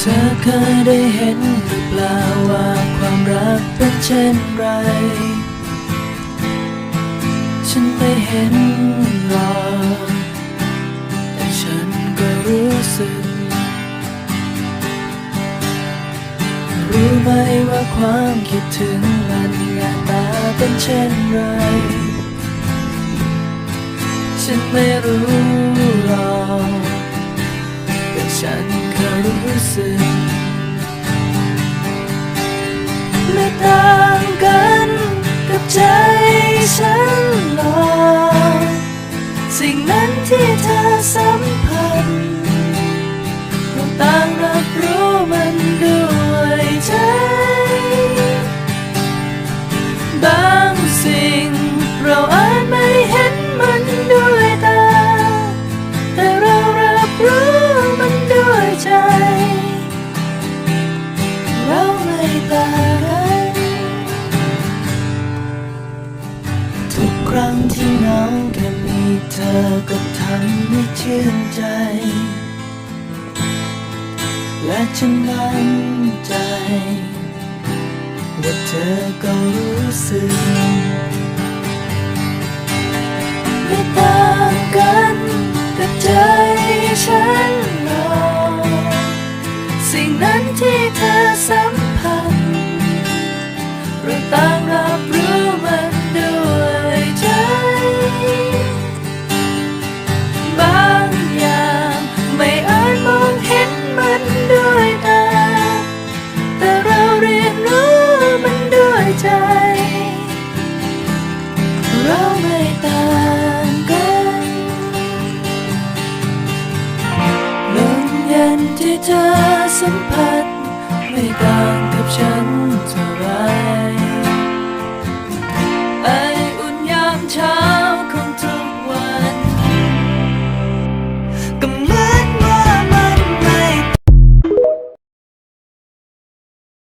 เธอเคยได้เห็นหรือเปล่าว่าความรักเป็นเช่นไร ฉันไม่เห็นหรอกแต่ฉันก็รู้สึก รู้ไหมว่าความคิดถึงมันหน้าตาเป็นเช่นไร ฉันไม่รู้ สึก ไม่ต่างกันกับใจฉันหรอกสิ่งนั้นที่เธอสัมผัส ที่เหงาแค่มีเธอก็ทำให้ชื่นใจ และฉันมั่นใจ ว่าเธอก็รู้สึกไม่ต่างกันกับใจฉันหรอกสิ่งนั้นที่เธอสัมผัสเราต่าง ที่เธอสัมผัส ไม่ต่างกับฉันเท่าไร